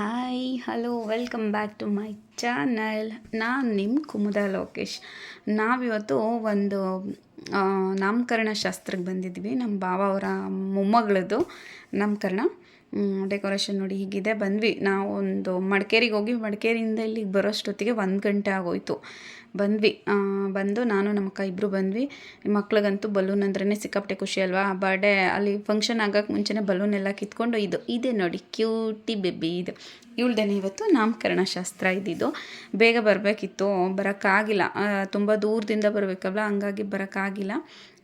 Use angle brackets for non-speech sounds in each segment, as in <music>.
Hi hello welcome back to my channel ನಾನು ನಿಮ್ಮ ಕುಮುದ ಲೋಕೇಶ್. ನಾವಿವತ್ತು ಒಂದು ನಾಮಕರಣ ಶಾಸ್ತ್ರಕ್ಕೆ ಬಂದಿದ್ವಿ ನಮ್ಮ ಭಾವ ಅವರ ಮೊಮ್ಮಗಳದ್ದು ನಾಮಕರಣ. ಡೆಕೋರೇಷನ್ ನೋಡಿ ಹೀಗಿದೆ. ಬಂದ್ವಿ. ನಾವು ಒಂದು ಮಡಿಕೇರಿಗೆ ಹೋಗಿ, ಮಡಿಕೇರಿಯಿಂದ ಇಲ್ಲಿಗೆ ಬರೋಷ್ಟೊತ್ತಿಗೆ ಒಂದು ಗಂಟೆ ಆಗೋಯ್ತು. ಬಂದ್ವಿ. ಬಂದು ನಾನು ನಮ್ಮಕ್ಕ ಇಬ್ಬರು ಬಂದ್ವಿ. ಮಕ್ಳಿಗಂತೂ ಬಲೂನ್ ಅಂದ್ರೇ ಸಿಕ್ಕಾಪಟ್ಟೆ ಖುಷಿ ಅಲ್ವಾ? ಬರ್ಡೇ ಅಲ್ಲಿ ಫಂಕ್ಷನ್ ಆಗೋಕ್ಕೆ ಮುಂಚೆನೇ ಬಲೂನ್ ಎಲ್ಲ ಕಿತ್ಕೊಂಡು ಇದು. ಇದೆ ನೋಡಿ ಕ್ಯೂಟಿ ಬೇಬಿ ಇದು. ಇವಳ್ದೇನೆ ಇವತ್ತು ನಾಮಕರಣ ಶಾಸ್ತ್ರ ಇದ್ದಿದ್ದು ಬೇಗ ಬರಬೇಕಿತ್ತು. ಬರೋಕ್ಕಾಗಿಲ್ಲ. ತುಂಬ ದೂರದಿಂದ ಬರಬೇಕಲ್ವ? ಹಂಗಾಗಿ ಬರೋಕ್ಕಾಗಿಲ್ಲ.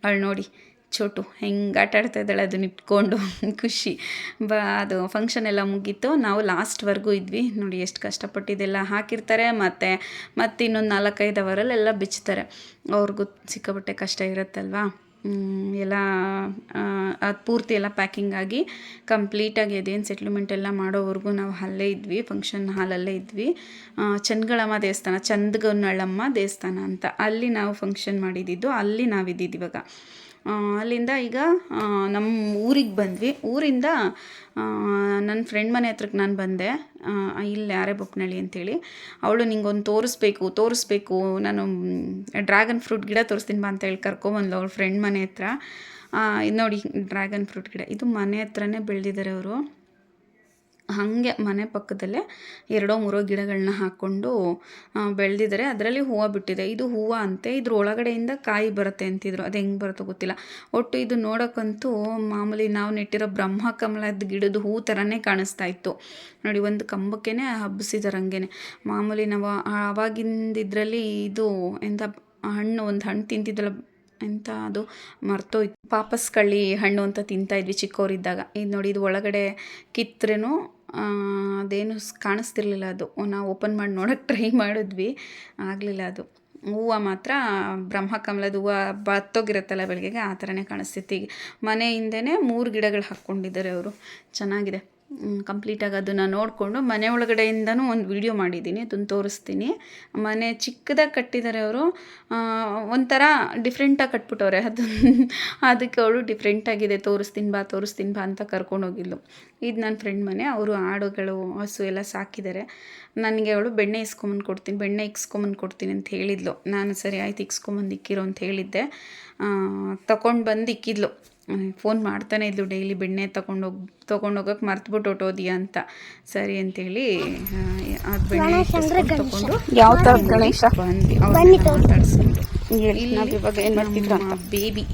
ಅವಳು ನೋಡಿ ಚೋಟು ಹೆಂಗೆ ಆಟ ಆಡ್ತಾ ಇದ್ದಾಳೆ ಅದನ್ನ ಇಟ್ಕೊಂಡು, ಖುಷಿ. ಬ, ಅದು ಫಂಕ್ಷನ್ ಎಲ್ಲ ಮುಗೀತು. ನಾವು ಲಾಸ್ಟ್ವರೆಗೂ ಇದ್ವಿ. ನೋಡಿ ಎಷ್ಟು ಕಷ್ಟಪಟ್ಟಿದ್ದೆಲ್ಲ ಹಾಕಿರ್ತಾರೆ. ಮತ್ತು ಮತ್ತು ಇನ್ನೊಂದು ನಾಲ್ಕೈದು ಅವರಲ್ಲೆಲ್ಲ ಬಿಚ್ತಾರೆ. ಅವ್ರಿಗೂ ಸಿಕ್ಕಾಪಟ್ಟೆ ಕಷ್ಟ ಇರುತ್ತಲ್ವಾ? ಎಲ್ಲ ಅದು ಪೂರ್ತಿ ಎಲ್ಲ ಪ್ಯಾಕಿಂಗ್ ಆಗಿ ಕಂಪ್ಲೀಟಾಗಿ ಅದೇನು ಸೆಟ್ಲ್ಮೆಂಟ್ ಎಲ್ಲ ಮಾಡೋವರೆಗೂ ನಾವು ಅಲ್ಲೇ ಇದ್ವಿ. ಫಂಕ್ಷನ್ ಹಾಲಲ್ಲೇ ಇದ್ವಿ. ಚಂದ್ಗಳಮ್ಮ ದೇವಸ್ಥಾನ ಚಂದಗನಳ್ಳಮ್ಮ ದೇವಸ್ಥಾನ ಅಂತ. ಅಲ್ಲಿ ನಾವು ಫಂಕ್ಷನ್ ಮಾಡಿದ್ದಿದ್ದು ಅಲ್ಲಿ ನಾವಿದ್ದಿದ್ದು ಇವಾಗ. ಅಲ್ಲಿಂದ ಈಗ ನಮ್ಮ ಊರಿಗೆ ಬಂದ್ವಿ. ಊರಿಂದ ನನ್ನ ಫ್ರೆಂಡ್ ಮನೆ ಹತ್ರಕ್ಕೆ ನಾನು ಬಂದೆ. ಇಲ್ಲಿ ಯಾರೇ ಬೊಪ್ಪನಳ್ಳಿ ಅಂತೇಳಿ. ಅವಳು ನಿಂಗೊಂದು ತೋರಿಸ್ಬೇಕು ತೋರಿಸ್ಬೇಕು, ನಾನು ಡ್ರ್ಯಾಗನ್ ಫ್ರೂಟ್ ಗಿಡ ತೋರಿಸ್ತೀನಿ ಬಾ ಅಂತ ಹೇಳಿ ಕರ್ಕೊಂಬಂದ್ಲು ಅವ್ಳ ಫ್ರೆಂಡ್ ಮನೆ ಹತ್ರ. ಇದು ನೋಡಿ ಡ್ರ್ಯಾಗನ್ ಫ್ರೂಟ್ ಗಿಡ. ಇದು ಮನೆ ಹತ್ರನೇ ಬೆಳೆದಿದ್ದಾರೆ ಅವರು. ಹಾಗೆ ಮನೆ ಪಕ್ಕದಲ್ಲೇ ಎರಡೋ ಮೂರೋ ಗಿಡಗಳನ್ನ ಹಾಕ್ಕೊಂಡು ಬೆಳೆದಿದ್ದಾರೆ ಅದರಲ್ಲಿ ಹೂವು ಬಿಟ್ಟಿದೆ. ಇದು ಹೂವು ಅಂತೆ, ಇದ್ರ ಒಳಗಡೆಯಿಂದ ಕಾಯಿ ಬರುತ್ತೆ ಅಂತಿದ್ರು. ಅದು ಹೆಂಗೆ ಬರುತ್ತೋ ಗೊತ್ತಿಲ್ಲ. ಒಟ್ಟು ಇದು ನೋಡೋಕ್ಕಂತೂ ಮಾಮೂಲಿ ನಾವು ನೆಟ್ಟಿರೋ ಬ್ರಹ್ಮ ಕಮಲದ ಗಿಡದ ಹೂ ಥರನೇ ಕಾಣಿಸ್ತಾ ಇತ್ತು. ನೋಡಿ, ಒಂದು ಕಂಬಕ್ಕೇ ಹಬ್ಬಿಸಿದಾರೆ ಹಂಗೇನೆ. ಮಾಮೂಲಿ ನಾವು ಆವಾಗಿಂದ ಇದರಲ್ಲಿ ಇದು ಎಂಥ ಹಣ್ಣು, ಒಂದು ಹಣ್ಣು ತಿಂತಿದ್ದಲ್ಲ ಎಂಥ ಅದು ಮರ್ತೋಯ್ತು. ಪಾಪಸ್ ಕಳ್ಳಿ ಹಣ್ಣು ಅಂತ ತಿಂತಾ ಇದ್ವಿ ಚಿಕ್ಕವರಿದ್ದಾಗ ಇದು ನೋಡಿ, ಇದು ಒಳಗಡೆ ಕಿತ್ರೇನು ಅದೇನು ಕಾಣಿಸ್ತಿರ್ಲಿಲ್ಲ ಅದು. ನಾವು ಓಪನ್ ಮಾಡಿ ನೋಡೋಕ್ಕೆ ಟ್ರೈ <laughs> ಮಾಡಿದ್ವಿ. ಆಗಲಿಲ್ಲ ಅದು. ಹೂವು ಮಾತ್ರ ಬ್ರಹ್ಮಕಮಲದ ಹೂವು ಬತ್ತೋಗಿರುತ್ತಲ್ಲ ಬೆಳಗ್ಗೆಗೆ ಆ ಥರನೇ ಕಾಣಿಸ್ತಿತ್ತು. ಈಗ ಮನೆ ಹಿಂದೆನೇ ಮೂರು ಗಿಡಗಳು ಹಾಕ್ಕೊಂಡಿದ್ದಾರೆ ಅವರು. ಚೆನ್ನಾಗಿದೆ. ಕಂಪ್ಲೀಟಾಗಿ ಅದನ್ನು ನೋಡಿಕೊಂಡು ಮನೆ ಒಳಗಡೆಯಿಂದನೂ ಒಂದು ವಿಡಿಯೋ ಮಾಡಿದ್ದೀನಿ ಅದನ್ನು ತೋರಿಸ್ತೀನಿ. ಮನೆ ಚಿಕ್ಕದಾಗಿ ಕಟ್ಟಿದ್ದಾರೆ ಅವರು ಒಂಥರ ಡಿಫ್ರೆಂಟಾಗಿ ಕಟ್ಬಿಟ್ಟವ್ರೆ. ಅದು, ಅದಕ್ಕೆ ಅವಳು ಡಿಫ್ರೆಂಟಾಗಿದೆ ತೋರಿಸ್ತೀನಿ ಬಾ ತೋರಿಸ್ತೀನಿ ಬಾ ಅಂತ ಕರ್ಕೊಂಡೋಗಿದ್ಲು ಇದು ನನ್ನ ಫ್ರೆಂಡ್ ಮನೆ, ಅವರು ಆಡುಗಳು ಹಸು ಎಲ್ಲ ಸಾಕಿದ್ದಾರೆ ನನಗೆ ಅವಳು ಬೆಣ್ಣೆ ಇಸ್ಕೊಂಬಂದು ಕೊಡ್ತೀನಿ, ಬೆಣ್ಣೆ ಇಕ್ಸ್ಕೊಂಬಂದು ಕೊಡ್ತೀನಿ ಅಂತ ಹೇಳಿದ್ಲು. ನಾನು ಸರಿ ಆಯ್ತು ಇಕ್ಸ್ಕೊಂಬಂದು ಇಕ್ಕಿರೋ ಅಂತ ಹೇಳಿದ್ದೆ. ತಗೊಂಡು ಬಂದು ಇಕ್ಕಿದ್ಲು. ಫೋನ್ ಮಾಡ್ತಾನೆ ಇದ್ಲು ಡೈಲಿ ಬೆಣ್ಣೆ ತಗೊಂಡೋಗಿ ತೊಗೊಂಡೋಗಕ್ಕೆ ಮರ್ತ್ಬಿಟ್ಟು ಹೊಟ್ಟೋದಿಯ ಅಂತ. ಸರಿ ಅಂತೇಳಿ ಅದು ಬೆಣ್ಣೆ ತಗೊಂಡು ಯಾವ ಥರದ ಗಣೇಶ? ಬಂದ್ವಿ. ಅವ್ರನ್ನ ಮಾತಾಡ್ಸ್ಕೊಂಡು. ಹೇಳಿ ನಾವು ಇವಾಗ ಏನು ಮಾಡ್ತಿದ್ರ ಬೇಬಿ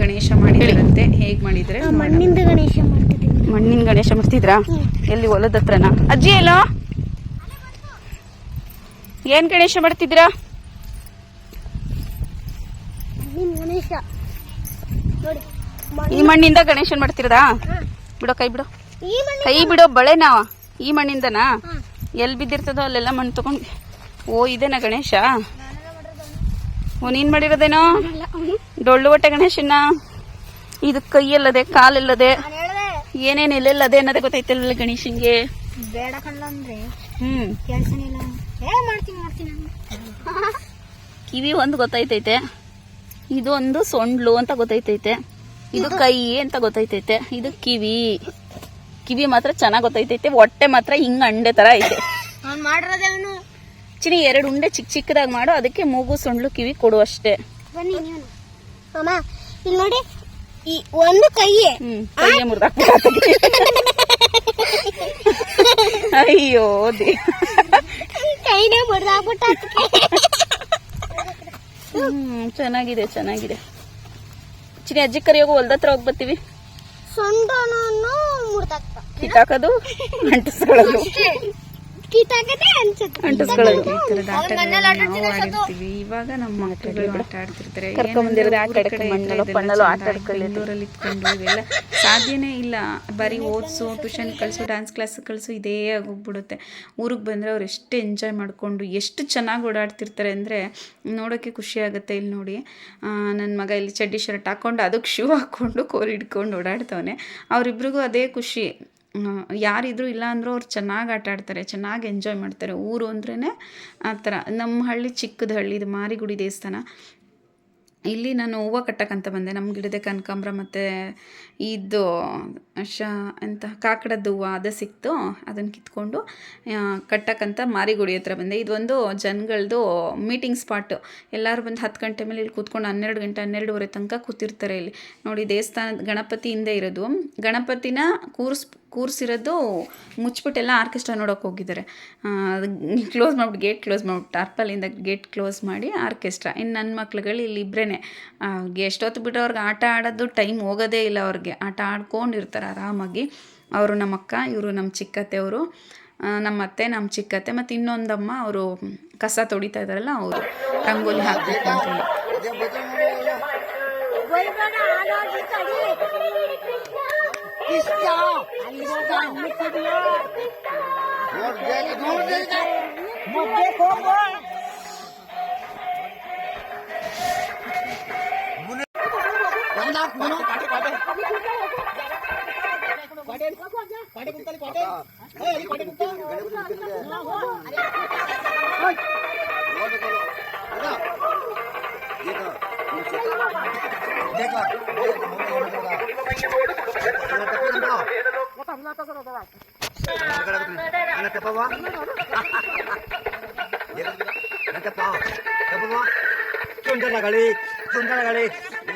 ಗಣೇಶ ಮಾಡಿದ್ರಂತೆ. ಹೇಗ್ ಮಾಡಿದ್ರೆ ಮಣ್ಣಿಂದ ಗಣೇಶ ಮಾಡ್ತಿದ್ದೀವಿ. ಮಣ್ಣಿನ ಗಣೇಶ ಮಾಡ್ತಿದ್ರಾ? ಎಲ್ಲಿ ಹೊಲದ ಹತ್ರನಾ? ಅಜ್ಜಿ ಎಲ್ಲೋ? ಏನ್ ಗಣೇಶ ಮಾಡ್ತಿದ್ರಾ? ಗಣೇಶ. ನೋಡಿ. ಈ ಮಣ್ಣಿಂದ ಗಣೇಶನ್ ಮಾಡ್ತಿರದಾ? ಬಿಡೋ ಕೈ ಬಿಡು. ಕೈ ಬಿಡೋ ಬಳೆ ನಾವ. ಈ ಮಣ್ಣಿಂದನಾ? ಎಲ್ಲಿ ಬಿದ್ದಿರ್ತದೋ ಅಲ್ಲೆಲ್ಲ ಮಣ್ಣು ತಗೊಂಡ್ ಓ ಇದೇನಾ ಗಣೇಶ? ಓ ನೀನ್ ಮಾಡಿರೋದೇನೋ? ಡೊಳ್ಳು ಹೊಟ್ಟೆ ಗಣೇಶನ ಇದು ಕೈ ಎಲ್ಲದೆ ಕಾಲ್ ಎಲ್ಲದೆ ಏನೇನ್ ಎಲ್ಲೆಲ್ಲದೆ ಅನ್ನೋದೇ ಗೊತ್ತೈತಿಲ್ಲ ಗಣೇಶನ್ಗೆ? ಬೇಡ ಕಣ್ಣಂದ್ರೆ ಹ್ಮ್. ಮಾಡ್ತೀನಿ. ಕಿವಿ ಒಂದು ಗೊತ್ತೈತೈತೆ ಇದು ಒಂದು ಸೊಂಡ್ಲು ಅಂತ ಗೊತ್ತೈತೈತೆ ಇದು ಕೈ ಅಂತ ಗೊತ್ತೈತೈತೆ. ಇದು ಕಿವಿ. ಕಿವಿ ಮಾತ್ರ ಚೆನ್ನಾಗ್ ಗೊತ್ತೈತೈತೆ. ಹೊಟ್ಟೆ ಮಾತ್ರ ಹಿಂಗ ಅಂಡೆ ತರ ಐತೆ. ಚಿನಿ ಎರಡು ಉಂಡೆ ಚಿಕ್ಕ ಚಿಕ್ಕದಾಗಿ ಮಾಡು. ಅದಕ್ಕೆ ಮೂಗು ಸೊಂಡ್ಲು ಕಿವಿ ಕೊಡು ಅಷ್ಟೇ. ನೋಡಿ. ಈ ಒಂದು ಕೈಯೇ. ಕೈಯೇ ಕೈಯ ಮುರ್ದ ಅಯ್ಯೋ ದೇ. ಕೈನೇ ಮುರಿದಾಗ್ಬಿಟ್ಟ ಹ್ಮ್ ಚೆನ್ನಾಗಿದೆ ಚೆನ್ನಾಗಿದೆ. ಚಿನಿ ಅಜ್ಜಿ ಕರಿಯೋಗು ಹೊಲ್ದತ್ರ ಹೋಗಿ ಬರ್ತೀವಿ. ಸೊಂಡನನ್ನು ಕಿತ್ತಾಕದು ಕಿತ್ತಾಕೋದು ಅಂಟಿಸ್ಕೊಳ್ಳೋದು ಇವಾಗ ನಮ್ಮ ಮಕ್ಕಳು ಆಟ ಆಡ್ತಿರ್ತಾರೆ. ಕಡೆ ಮಣ್ಣಲ್ಲೋ ಪಣ್ಣಲ್ಲೋ ಆಟ. ಆಡ್ಕೊಳ್ಳಿ. ಬೆಂಗಳೂರಲ್ಲಿ ಇತ್ಕೊಂಡು ಇವೆಲ್ಲ ಸಾಧ್ಯನೇ ಇಲ್ಲ. ಬರೀ ಓದಿಸು ಟ್ಯೂಷನ್ ಕಳಿಸು ಡ್ಯಾನ್ಸ್ ಕ್ಲಾಸ್ ಕಳಿಸು ಇದೇ ಆಗೋಗ್ಬಿಡುತ್ತೆ. ಊರಿಗೆ ಬಂದ್ರೆ ಅವ್ರು ಎಷ್ಟು ಎಂಜಾಯ್ ಮಾಡಿಕೊಂಡು ಎಷ್ಟು ಚೆನ್ನಾಗಿ ಓಡಾಡ್ತಿರ್ತಾರೆ ಅಂದ್ರೆ ನೋಡೋಕೆ ಖುಷಿ ಆಗುತ್ತೆ. ಇಲ್ಲಿ ನೋಡಿ ನನ್ನ ಮಗ ಇಲ್ಲಿ ಚಡ್ಡಿ ಶರ್ಟ್ ಹಾಕೊಂಡು ಅದಕ್ಕೆ ಶೂ ಹಾಕೊಂಡು ಕೋಲ್ ಹಿಡ್ಕೊಂಡು ಓಡಾಡ್ತವನೆ. ಅವರಿಬ್ರಿಗೂ ಅದೇ ಖುಷಿ. ಯಾರಿದ್ರು ಇಲ್ಲ ಅಂದರೂ ಅವ್ರು ಚೆನ್ನಾಗಿ ಆಟ ಆಡ್ತಾರೆ, ಚೆನ್ನಾಗಿ ಎಂಜಾಯ್ ಮಾಡ್ತಾರೆ. ಊರು ಅಂದ್ರೇ ಆ ಥರ. ನಮ್ಮ ಹಳ್ಳಿ ಚಿಕ್ಕದ ಹಳ್ಳಿ, ಇದು ಮಾರಿಗುಡಿ ದೇವಸ್ಥಾನ. ಇಲ್ಲಿ ನಾನು ಹೂವು ಕಟ್ಟಕ್ಕಂತ ಬಂದೆ. ನಮ್ಮ ಗಿಡದ ಕನಕಾಂಬ್ರ ಮತ್ತು ಇದು ಶ ಅಂತ ಕಾಕಡದ ಹೂವು ಅದು ಸಿಕ್ತು. ಅದನ್ನು ಕಿತ್ಕೊಂಡು ಕಟ್ಟಕ್ಕಂತ ಮಾರಿಗುಡಿ ಹತ್ರ ಬಂದೆ. ಇದೊಂದು ಜನಗಳದು ಮೀಟಿಂಗ್ ಸ್ಪಾಟು ಎಲ್ಲರೂ ಬಂದು ಹತ್ತು ಗಂಟೆ ಮೇಲೆ ಇಲ್ಲಿ ಕೂತ್ಕೊಂಡು, ಹನ್ನೆರಡು ಗಂಟೆ, ಹನ್ನೆರಡುವರೆ ತನಕ ಕೂತಿರ್ತಾರೆ ಇಲ್ಲಿ. ನೋಡಿ, ದೇವಸ್ಥಾನದ ಗಣಪತಿ ಹಿಂದೆ ಇರೋದು. ಗಣಪತಿನ ಕೂರಿಸ್, ಕೂರಿಸಿರೋದು ಮುಚ್ಚಿಬಿಟ್ಟೆಲ್ಲ ಆರ್ಕೆಸ್ಟ್ರಾ ನೋಡೋಕೆ ಹೋಗಿದ್ದಾರೆ. ಕ್ಲೋಸ್ ಮಾಡ್ಬಿಟ್ಟು ಗೇಟ್ ಕ್ಲೋಸ್ ಮಾಡ್ಬಿಟ್ಟು ಟಾರ್ಪಲಿಂದ ಗೇಟ್ ಕ್ಲೋಸ್ ಮಾಡಿ ಆರ್ಕೆಸ್ಟ್ರಾ. ಇನ್ನು ನನ್ನ ಮಕ್ಳುಗಳು ಇಲ್ಲಿ ಇಬ್ಬರೇ ಎಷ್ಟೊತ್ತು ಬಿಟ್ಟು ಅವ್ರಿಗೆ ಆಟ ಆಡೋದು ಟೈಮ್ ಹೋಗೋದೇ ಇಲ್ಲ ಅವ್ರಿಗೆ ಆಟ ಆಡ್ಕೊಂಡಿರ್ತಾರೆ ಆರಾಮಾಗಿ ಅವರು ನಮ್ಮ ಅಕ್ಕ ಇವರು ನಮ್ಮ ಚಿಕ್ಕತ್ತೆ ಅವರು ನಮ್ಮ ಅತ್ತೆ ನಮ್ಮ ಚಿಕ್ಕತ್ತೆ ಮತ್ತು ಇನ್ನೊಂದಮ್ಮ ಅವರು ಕಸ ತೊಳಿತಾ ಇದ್ದಾರಲ್ಲ ಅವರು ರಂಗೋಲಿ ಹಾಕಬೇಕು ಅಂತೇಳಿ చెప్పవా చెప్పవా చెప్పవా చుండలగలి చుండలగలి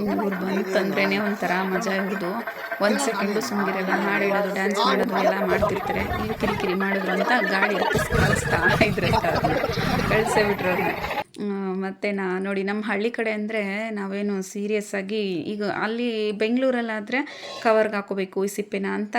ಇವ್ರು ಬಂತಂದ್ರೇ ಒಂಥರ ಮಜಾ ಇರೋದು ಒಂದು ಸೆಕೆಂಡು ಸುಮ್ಮಗಿರಲ್ಲ ಹಾಡು ಹೇಳೋದು ಡ್ಯಾನ್ಸ್ ಮಾಡೋದು ಎಲ್ಲ ಮಾಡ್ತಿರ್ತಾರೆ. ಕಿರಿಕಿರಿ ಮಾಡಿದ್ರು ಅಂತ ಗಾಡಿ ಹತ್ತಿಸ್ ಕಳಿಸ್ತಾ ಇದ್ರೆ ಕಳಿಸೇ ಬಿಟ್ರು ಅವ್ರನ್ನ ಮತ್ತು ನಾ, ನೋಡಿ ನಮ್ಮ ಹಳ್ಳಿ ಕಡೆ ಅಂದರೆ ನಾವೇನು ಸೀರಿಯಸ್ ಆಗಿ ಈಗ ಅಲ್ಲಿ ಬೆಂಗಳೂರಲ್ಲಾದರೆ ಕವರ್ಗೆ ಹಾಕೋಬೇಕು ಈ ಸಿಪ್ಪೆನ ಅಂತ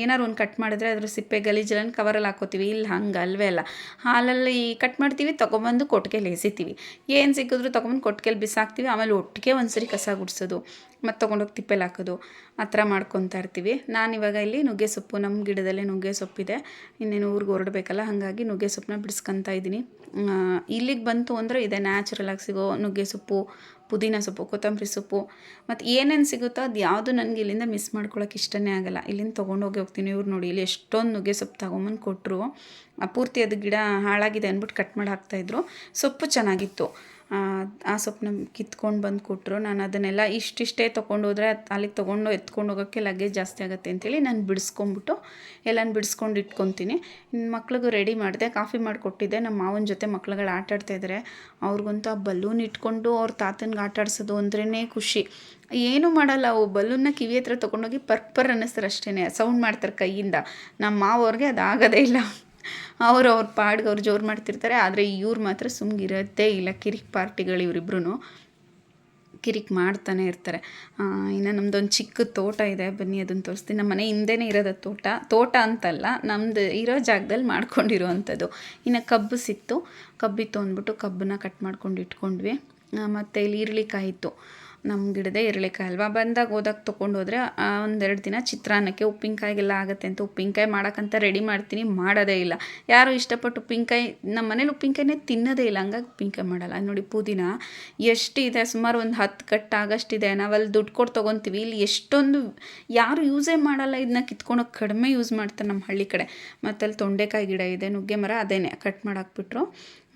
ಏನಾರು ಒಂದು ಕಟ್ ಮಾಡಿದ್ರೆ ಅದ್ರ ಸಿಪ್ಪೆ ಗಲೀಜೆಲ್ಲ ಕವರಲ್ಲಿ ಹಾಕೋತೀವಿ. ಇಲ್ಲಿ, ಹಂಗೆ ಅಲ್ವೇ ಅಲ್ಲ. ಹಾಲಲ್ಲಿ ಕಟ್ ಮಾಡ್ತೀವಿ, ತೊಗೊಬಂದು ಕೊಟ್ಟಿಗೆಲಿ ಎಸಿತೀವಿ. ಏನು ಸಿಕ್ಕಿದ್ರು ತೊಗೊಂಬಂದು ಕೊಟ್ಟಿಗೆಲಿ ಬಿಸಾಕ್ತೀವಿ, ಆಮೇಲೆ ಒಟ್ಟಿಗೆ ಒಂದ್ಸರಿ ಕಸ ಗುಡಿಸೋದು, ಮತ್ತು ತೊಗೊಂಡೋಗಿ ತಿಪ್ಪೆಲಿ ಹಾಕೋದು, ಆ ಥರ ಮಾಡ್ಕೊತಾ ಇರ್ತೀವಿ. ನಾನು ಇವಾಗ ಇಲ್ಲಿ ನುಗ್ಗೆ ಸೊಪ್ಪು ನಮ್ಮ ಗಿಡದಲ್ಲೇ ನುಗ್ಗೆ ಸೊಪ್ಪಿದೆ. ಇನ್ನೇನು ಊರಿಗೆ ಹೊರಡಬೇಕಲ್ಲ, ಹಾಗಾಗಿ ನುಗ್ಗೆ ಸೊಪ್ಪನ್ನ ಬಿಡಿಸ್ಕೊತಾ ಇದ್ದೀನಿ. ಇಲ್ಲಿಗೆ ಬಂತು ಅಂದರೆ ಇದೆ ನ್ಯಾಚುರಲಾಗಿ ಸಿಗೋ ನುಗ್ಗೆ ಸೊಪ್ಪು, ಪುದೀನ ಸೊಪ್ಪು, ಕೊತ್ತಂಬರಿ ಸೊಪ್ಪು. ಮತ್ತು ಏನೇನು ಸಿಗುತ್ತೋ ಅದು ಯಾವುದು ನನಗೆ ಇಲ್ಲಿಂದ ಮಿಸ್ ಮಾಡ್ಕೊಳ್ಳೋಕೆ ಇಷ್ಟನೇ ಆಗಲ್ಲ. ಇಲ್ಲಿಂದ ತೊಗೊಂಡೋಗಿ ಹೋಗ್ತೀನಿ ಇವ್ರು ನೋಡಿ. ಇಲ್ಲಿ ಎಷ್ಟೊಂದು ನುಗ್ಗೆ ಸೊಪ್ಪು ತಗೊಂಬಂದು ಕೊಟ್ಟರು ಪೂರ್ತಿ ಅದು ಗಿಡ ಹಾಳಾಗಿದೆ ಅಂದ್ಬಿಟ್ಟು ಕಟ್ ಮಾಡಿ ಹಾಕ್ತಾಯಿದ್ರು ಸೊಪ್ಪು ಚೆನ್ನಾಗಿತ್ತು. ಆ, ಸೊಪ್ಪನ್ನ ಕಿತ್ಕೊಂಡು ಬಂದು ಕೊಟ್ಟರು ನಾನು ಅದನ್ನೆಲ್ಲ ಇಷ್ಟಿಷ್ಟೇ ತೊಗೊಂಡು ಹೋದರೆ ಅಲ್ಲಿಗೆ ತೊಗೊಂಡು ಎತ್ಕೊಂಡು ಹೋಗೋಕ್ಕೆ ಲಗೇಜ್ ಜಾಸ್ತಿ ಆಗುತ್ತೆ ಅಂತೇಳಿ ನಾನು ಬಿಡಿಸ್ಕೊಂಬಿಟ್ಟು ಎಲ್ಲನೂ ಬಿಡಿಸ್ಕೊಂಡು ಇಟ್ಕೊತೀನಿ. ಮಕ್ಳಿಗೂ ರೆಡಿ ಮಾಡಿದೆ ಕಾಫಿ ಮಾಡಿಕೊಟ್ಟಿದ್ದೆ ನಮ್ಮ ಮಾವನ ಜೊತೆ ಮಕ್ಳುಗಳು ಆಟ ಆಡ್ತಾ ಇದ್ದಾರೆ ಅವ್ರಿಗಂತೂ ಆ ಬಲೂನ್ ಇಟ್ಕೊಂಡು ಅವ್ರ ತಾತನಿಗೆ ಆಟ ಆಡ್ಸೋದು ಅಂದ್ರೇ ಖುಷಿ. ಏನೂ ಮಾಡಲ್ಲ ಅವು ಬಲೂನ್ನ ಕಿವಿ ಹತ್ರ ತೊಗೊಂಡೋಗಿ ಪರ್ಪರ್ ಅನ್ನಿಸ್ತಾರೆ ಅಷ್ಟೇ ಸೌಂಡ್ ಮಾಡ್ತಾರೆ ಕೈಯಿಂದ. ನಮ್ಮ ಮಾವವ್ರಿಗೆ ಅದು ಇಲ್ಲ. ಅವ್ರು ಅವ್ರ ಪಾಡ್ಗೆ ಅವ್ರು ಜೋರು ಮಾಡ್ತಿರ್ತಾರೆ, ಆದರೆ ಇವ್ರು ಮಾತ್ರ ಸುಮ್ಗಿರತ್ತೆ. ಇಲ್ಲ, ಕಿರಿಕ್ ಪಾರ್ಟಿಗಳು ಇವರಿಬ್ರು ಕಿರಿಕ್ ಮಾಡ್ತಾನೆ ಇರ್ತಾರೆ. ಇನ್ನು ನಮ್ಮದೊಂದು ಚಿಕ್ಕ ತೋಟ ಇದೆ, ಬನ್ನಿ ಅದನ್ನು ತೋರಿಸ್ತೀನಿ. ನಮ್ಮ ಮನೆ ಹಿಂದೆನೇ ಇರೋದು ತೋಟ. ತೋಟ ಅಂತಲ್ಲ ನಮ್ಮದು ಇರೋ ಜಾಗದಲ್ಲಿ ಮಾಡ್ಕೊಂಡಿರೋವಂಥದ್ದು ಇನ್ನು ಕಬ್ಬು ಸಿತ್ತು. ಕಬ್ಬಿತ್ತು ಅಂದ್ಬಿಟ್ಟು ಕಬ್ಬನ್ನ ಕಟ್ ಮಾಡ್ಕೊಂಡು ಇಟ್ಕೊಂಡ್ವಿ. ಮತ್ತು ಇಲ್ಲಿ ಇತ್ತು. ನಮ್ಮ ಗಿಡದೇ ಎರಳೆಕಾಯಿ ಅಲ್ವಾ? ಬಂದಾಗ ಹೋದಾಗ ತೊಗೊಂಡು ಹೋದರೆ ಒಂದೆರಡು ದಿನ ಚಿತ್ರಾನ್ನಕ್ಕೆ ಉಪ್ಪಿನಕಾಯಿಗೆಲ್ಲ ಆಗುತ್ತೆ ಅಂತ ಉಪ್ಪಿನಕಾಯಿ ಮಾಡೋಕ್ಕಂತ ರೆಡಿ ಮಾಡ್ತೀನಿ, ಮಾಡೋದೇ ಇಲ್ಲ. ಯಾರು ಇಷ್ಟಪಟ್ಟು ಉಪ್ಪಿನಕಾಯಿ ನಮ್ಮ ಮನೇಲಿ ಉಪ್ಪಿನಕಾಯಿನೇ ತಿನ್ನೋದೇ ಇಲ್ಲ. ಹಂಗಾಗಿ ಉಪ್ಪಿನಕಾಯಿ ಮಾಡಲ್ಲ. ನೋಡಿ, ಪುದೀನ ಎಷ್ಟಿದೆ? ಸುಮಾರು ಒಂದು ಹತ್ತು ಕಟ್ಟು ಆಗಷ್ಟಿದೆ. ನಾವಲ್ಲಿ ದುಡ್ಡು ಕೊಟ್ಟು ತೊಗೊತೀವಿ. ಇಲ್ಲಿ ಎಷ್ಟೊಂದು ಯಾರು ಯೂಸೇ ಮಾಡಲ್ಲ. ಇದನ್ನ ಕಿತ್ಕೊಳೋಕೆ ಕಡಿಮೆ ಯೂಸ್ ಮಾಡ್ತಾರೆ ನಮ್ಮ ಹಳ್ಳಿ ಕಡೆ. ಮತ್ತು ತೊಂಡೆಕಾಯಿ ಗಿಡ ಇದೆ, ನುಗ್ಗೆ ಮರ, ಅದೇನೆ. ಕಟ್ ಮಾಡಾಕ್ಬಿಟ್ರು.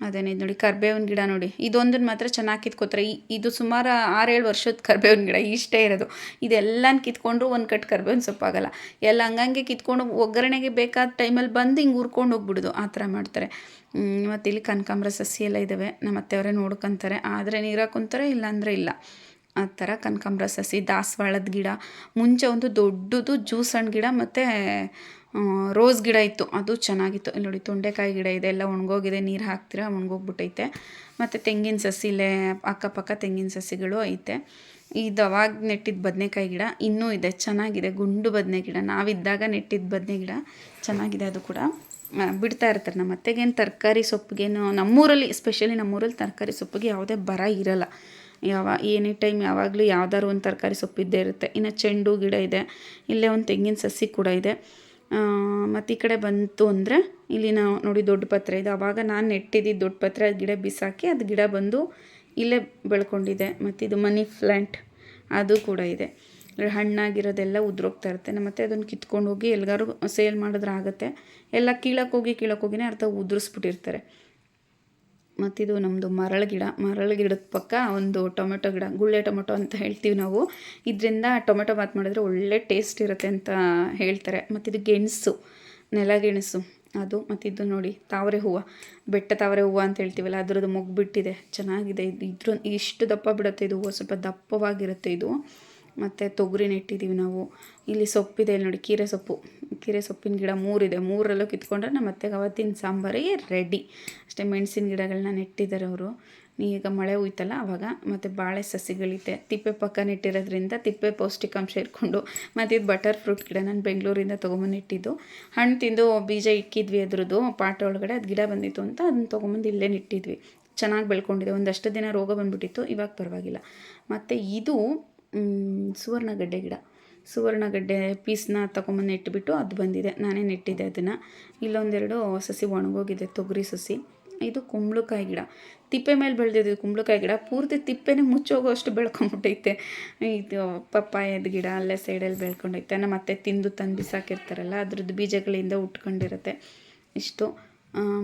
ಅದೇನೇ, ಇದು ನೋಡಿ, ಕರ್ಬೇವಿನ ಗಿಡ ನೋಡಿ. ಇದೊಂದನ್ನು ಮಾತ್ರ ಚೆನ್ನಾಗಿ ಕಿತ್ಕೋತಾರೆ ಇದು ಸುಮಾರು ಆರೇಳು ವರ್ಷದ ಕರ್ಬೇವಿನ ಗಿಡ, ಇಷ್ಟೇ ಇರೋದು. ಇದೆಲ್ಲನ ಕಿತ್ಕೊಂಡ್ರು ಒಂದು ಕಟ್ ಕರ್ಬೇವಿನ ಸೊಪ್ಪಾಗಲ್ಲ ಎಲ್ಲ ಹಂಗಂಗೆ ಕಿತ್ಕೊಂಡು ಒಗ್ಗರಣೆಗೆ ಬೇಕಾದ ಟೈಮಲ್ಲಿ ಬಂದು ಹಿಂಗೆ ಉರ್ಕೊಂಡು ಹೋಗ್ಬಿಡೋದು. ಆ ಥರ ಮಾಡ್ತಾರೆ. ಮತ್ತು ಇಲ್ಲಿ ಕನಕಾಂಬರ ಸಸಿ ಎಲ್ಲ ಇದ್ದಾವೆ ನಮ್ಮ ಅತ್ತೆಯವರೇ ನೋಡ್ಕೊತಾರೆ. ಆದರೆ ನೀರು ಕುಂತಾರೆ ಇಲ್ಲಾಂದರೆ ಇಲ್ಲ. ಆ ಥರ ಕನಕಾಂಬ್ರ ಸಸಿ, ದಾಸವಾಳದ ಗಿಡ, ಮುಂಚೆ ಒಂದು ದೊಡ್ಡದು ಜ್ಯೂಸ್ ಹಣ್ಣು ಗಿಡ, ಮತ್ತು ರೋಸ್ ಗಿಡ ಇತ್ತು. ಅದು ಚೆನ್ನಾಗಿತ್ತು. ಇಲ್ಲಿ ನೋಡಿ ತೊಂಡೆಕಾಯಿ ಗಿಡ ಇದೆ. ಎಲ್ಲ ಒಣಗೋಗಿದೆ. ನೀರು ಹಾಕ್ತೀರಾ? ಒಣಗೋಗ್ಬಿಟ್ಟೈತೆ. ಮತ್ತು ತೆಂಗಿನ ಸಸಿ ಇಲ್ಲೇ ಅಕ್ಕಪಕ್ಕ ತೆಂಗಿನ ಸಸಿಗಳು ಐತೆ. ಇದು ಅವಾಗ ನೆಟ್ಟಿದ್ದ ಬದನೆಕಾಯಿ ಗಿಡ ಇನ್ನೂ ಇದೆ. ಚೆನ್ನಾಗಿದೆ. ಗುಂಡು ಬದನೆ ಗಿಡ. ನಾವಿದ್ದಾಗ ನೆಟ್ಟಿದ್ದ ಬದನೆ ಗಿಡ. ಚೆನ್ನಾಗಿದೆ ಅದು ಕೂಡ. ಬಿಡ್ತಾ ಇರ್ತಾರೆ. ನಮ್ಮ ಅತ್ತೆಗೇನು ತರಕಾರಿ ಸೊಪ್ಪಿಗೇನು ನಮ್ಮೂರಲ್ಲಿ ಸ್ಪೆಷಲಿ ನಮ್ಮೂರಲ್ಲಿ ತರಕಾರಿ ಸೊಪ್ಪಿಗೆ ಯಾವುದೇ ಬರ ಇರಲ್ಲ. ಯಾವ ಎನಿ ಟೈಮ್ ಯಾವಾಗಲೂ ಯಾವ್ದಾದ್ರು ಒಂದು ತರಕಾರಿ ಸೊಪ್ಪಿದ್ದೇ ಇರುತ್ತೆ. ಇನ್ನು ಚೆಂಡು ಗಿಡ ಇದೆ. ಇಲ್ಲೇ ಒಂದು ತೆಂಗಿನ ಸಸಿ ಕೂಡ ಇದೆ. ಮತ್ತು ಈ ಕಡೆ ಬಂತು ಅಂದರೆ ಇಲ್ಲಿ ನಾವು ನೋಡಿ ದೊಡ್ಡ ಪತ್ರೆ ಇದು. ಆವಾಗ ನಾನು ನೆಟ್ಟಿದ್ದು ದೊಡ್ಡ ಪತ್ರೆ ಅದು ಗಿಡ ಬಿಸಾಕಿ ಅದು ಗಿಡ ಬಂದು ಇಲ್ಲೇ ಬೆಳ್ಕೊಂಡಿದೆ. ಮತ್ತು ಇದು ಮನಿ ಪ್ಲ್ಯಾಂಟ್ ಅದು ಕೂಡ ಇದೆ. ಹಣ್ಣಾಗಿರೋದೆಲ್ಲ ಉದ್ರೋಗ್ತಾ ಇರುತ್ತೆ. ನಮ್ಮ ಮತ್ತೆ ಅದನ್ನು ಕಿತ್ಕೊಂಡು ಹೋಗಿ ಎಲ್ಲಿಗಾರು ಸೇಲ್ ಮಾಡಿದ್ರೆ ಆಗುತ್ತೆ. ಎಲ್ಲ ಕೀಳಕ್ಕೆ ಹೋಗಿ ಕೀಳಕ್ಕೆ ಹೋಗಿನೇ ಅರ್ಥ ಉದುರಿಸ್ಬಿಟ್ಟಿರ್ತಾರೆ. ಮತ್ತಿದು ನಮ್ಮದು ಮರಳ ಗಿಡ, ಮರಳ ಗಿಡದ ಪಕ್ಕ ಒಂದು ಟೊಮೆಟೊ ಗಿಡ, ಗುಳ್ಳೆ ಟೊಮೆಟೊ ಅಂತ ಹೇಳ್ತೀವಿ ನಾವು. ಇದರಿಂದ ಟೊಮೆಟೊ ಬಾತ್ ಮಾಡಿದ್ರೆ ಒಳ್ಳೆ ಟೇಸ್ಟ್ ಇರುತ್ತೆ ಅಂತ ಹೇಳ್ತಾರೆ. ಮತ್ತಿದು ಗೆಣಸು ನೆಲಗೆಣಸು ಅದು ಮತ್ತಿದು ನೋಡಿ ತಾವರೆ ಹೂವು, ಬೆಟ್ಟ ತಾವರೆ ಹೂವು ಅಂತ ಹೇಳ್ತೀವಲ್ಲ, ಅದರದ್ದು ಮೊಗ್ಗು ಬಿಟ್ಟಿದೆ, ಚೆನ್ನಾಗಿದೆ. ಇದು ಇದ್ರ ಇಷ್ಟು ದಪ್ಪ ಬಿಡುತ್ತೆ ಇದು ಹೂವು ಸ್ವಲ್ಪ ದಪ್ಪವಾಗಿರುತ್ತೆ ಇದು. ಮತ್ತು ತೊಗರಿ ನೆಟ್ಟಿದ್ದೀವಿ ನಾವು. ಇಲ್ಲಿ ಸೊಪ್ಪಿದೆ ಇಲ್ಲಿ ನೋಡಿ, ಕೀರೆ ಸೊಪ್ಪು. ಕೀರೆ ಸೊಪ್ಪಿನ ಗಿಡ ಮೂರಿದೆ. ಮೂರಲ್ಲೂ ಕಿತ್ಕೊಂಡ್ರೆ ನಮ್ಮ ಅತ್ತೆಗೆ ಅವತ್ತಿನ ಸಾಂಬಾರಿಗೆ ರೆಡಿ ಅಷ್ಟೇ ಮೆಣಸಿನ ಗಿಡಗಳನ್ನ ನೆಟ್ಟಿದ್ದಾರೆ ಅವರು. ಈಗ ಮಳೆ ಹೋಯ್ತಲ್ಲ ಆವಾಗ ಮತ್ತು ಬಾಳೆ ಸಸಿಗಳಿದೆ. ತಿಪ್ಪೆ ಪಕ್ಕ ನೆಟ್ಟಿರೋದ್ರಿಂದ ತಿಪ್ಪೆ ಪೌಷ್ಟಿಕಾಂಶ ಇಟ್ಕೊಂಡು ಮತ್ತು ಇದು ಬಟರ್ ಫ್ರೂಟ್ ಗಿಡ ನಾನು ಬೆಂಗಳೂರಿಂದ ತೊಗೊಂಬಂದು ಇಟ್ಟಿದ್ದು. ಹಣ್ಣು ತಿಂದು ಬೀಜ ಇಕ್ಕಿದ್ವಿ ಅದ್ರದ್ದು, ಪಾಟ ಒಳಗಡೆ ಅದು ಗಿಡ ಬಂದಿತ್ತು ಅಂತ ಅದನ್ನ ತೊಗೊಂಬಂದು ಇಲ್ಲೇ ನೆಟ್ಟಿದ್ವಿ. ಚೆನ್ನಾಗಿ ಬೆಳ್ಕೊಂಡಿದೆ. ಒಂದಷ್ಟು ದಿನ ರೋಗ ಬಂದ್ಬಿಟ್ಟಿತ್ತು, ಇವಾಗ ಪರವಾಗಿಲ್ಲ. ಮತ್ತು ಇದು ಸುವರ್ಣಗಡ್ಡೆ ಗಿಡ. ಸುವರ್ಣಗಡ್ಡೆ ಪೀಸ್ನ ತೊಗೊಂಬಂದು ನೆಟ್ಬಿಟ್ಟು ಅದು ಬಂದಿದೆ. ನಾನೇ ನೆಟ್ಟಿದ್ದೆ ಅದನ್ನು. ಇಲ್ಲೊಂದೆರಡು ಸಸಿ ಒಣಗೋಗಿದೆ, ತೊಗರಿ ಸಸಿ. ಇದು ಕುಂಬಳಕಾಯಿ ಗಿಡ. ತಿಪ್ಪೆ ಮೇಲೆ ಬೆಳೆದಿದ್ದು ಕುಂಬಳಕಾಯಿ ಗಿಡ. ಪೂರ್ತಿ ತಿಪ್ಪೆನೇ ಮುಚ್ಚೋಗೋ ಅಷ್ಟು ಬೆಳ್ಕೊಂಬಿಟ್ಟೈತೆ. ಇದು ಪಪ್ಪಾಯದ ಗಿಡ ಅಲ್ಲೇ ಸೈಡಲ್ಲಿ ಬೆಳ್ಕೊಂಡೈತೆ. ನಮ್ಮ ಅತ್ತೆ ತಿಂದು ತಂದು ಬಿಸಾಕಿರ್ತಾರಲ್ಲ ಅದ್ರದ್ದು ಬೀಜಗಳಿಂದ ಉಟ್ಕೊಂಡಿರುತ್ತೆ ಇಷ್ಟು.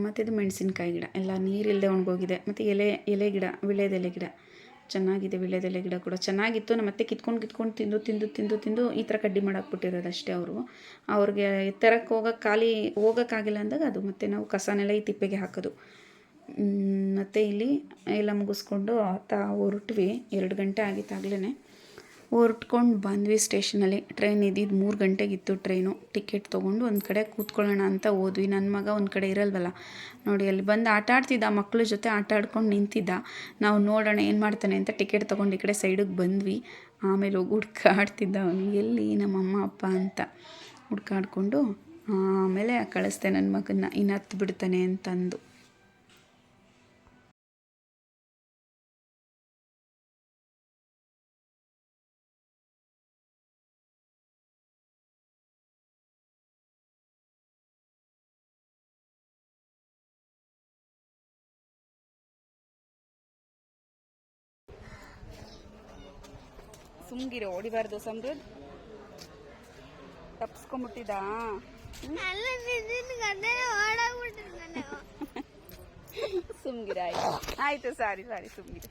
ಮತ್ತು ಇದು ಮೆಣಸಿನ್ಕಾಯಿ ಗಿಡ. ಎಲ್ಲ ನೀರಿಲ್ಲದೆ ಒಣಗೋಗಿದೆ. ಮತ್ತು ಎಲೆ ಎಲೆ ಗಿಡ ವಿಳೆದೆಲೆ ಗಿಡ. ಚೆನ್ನಾಗಿದೆ, ವೀಳ್ಯದೆಲೆ ಗಿಡ ಕೂಡ ಚೆನ್ನಾಗಿತ್ತು. ನಮ್ಮ ಅತ್ತೆ ಕಿತ್ಕೊಂಡು ಕಿತ್ಕೊಂಡು ತಿಂದು ತಿಂದು ತಿಂದು ತಿಂದು ಈ ಥರ ಕಡ್ಡಿ ಮಾಡಾಕ್ಬಿಟ್ಟಿರೋದು ಅಷ್ಟೇ ಅವರು. ಅವ್ರಿಗೆ ಎತ್ತರಕ್ಕೆ ಹೋಗೋಕೆ ಖಾಲಿ ಹೋಗೋಕ್ಕಾಗಿಲ್ಲ ಅಂದಾಗ ಅದು ಮತ್ತೆ ನಾವು ಕಸನೆಲ್ಲ ಈ ತಿಪ್ಪೆಗೆ ಹಾಕೋದು. ಮತ್ತು ಇಲ್ಲಿ ಎಲ್ಲ ಮುಗಿಸ್ಕೊಂಡು ತಾ ಹೊರಟ್ವಿ. ಎರಡು ಗಂಟೆ ಆಗಿತ್ತಾಗಲೇ ಹೊರ್ಟ್ಕೊಂಡು ಬಂದ್ವಿ ಸ್ಟೇಷನಲ್ಲಿ. ಟ್ರೈನ್ ಇದ್ದಿದ್ದು ಮೂರು ಗಂಟೆಗಿತ್ತು ಟ್ರೈನು. ಟಿಕೆಟ್ ತೊಗೊಂಡು ಒಂದು ಕಡೆ ಕೂತ್ಕೊಳ್ಳೋಣ ಅಂತ ಹೋದ್ವಿ. ನನ್ನ ಮಗ ಒಂದು ಕಡೆ ಇರಲ್ವಲ್ಲ. ನೋಡಿ, ಅಲ್ಲಿ ಬಂದು ಆಟ ಆಡ್ತಿದ್ದ. ಮಕ್ಕಳ ಜೊತೆ ಆಟ ಆಡ್ಕೊಂಡು ನಿಂತಿದ್ದ. ನಾವು ನೋಡೋಣ ಏನು ಮಾಡ್ತಾನೆ ಅಂತ ಟಿಕೆಟ್ ತೊಗೊಂಡು ಈ ಕಡೆ ಸೈಡಿಗೆ ಬಂದ್ವಿ. ಆಮೇಲೆ ಹೋಗಿ ಹುಡ್ಕಾಡ್ತಿದ್ದ ಅವನು. ಎಲ್ಲಿ ನಮ್ಮ ಅಮ್ಮ, ಅಪ್ಪ ಅಂತ ಹುಡ್ಕಾಡಿಕೊಂಡು ಆಮೇಲೆ ಕಳಿಸ್ದೆ ನನ್ನ ಮಗನ್ನ. ಇನ್ನು ಹತ್ತು ಬಿಡ್ತಾನೆ ಅಂತಂದು. ಸುಮ್ಗಿರಿ ಹೊಡಿಬಾರ್ದು ಸಮೃದ್ಧ ತಪ್ಸ್ಕೊಂಬಿಟ್ಟಿದ ಅಲ್ಲ ನಿನ್ನ ಗಂಡನೇ ಓಡಾಗ್ಬಿಟ್ರು ನಾನು. <laughs> ಸುಮ್ಗಿರಿ ಆಯ್ತು. ಆಯ್ತು ಸಾರಿ ಸಾರಿ ಸುಮ್ಗಿರಿ.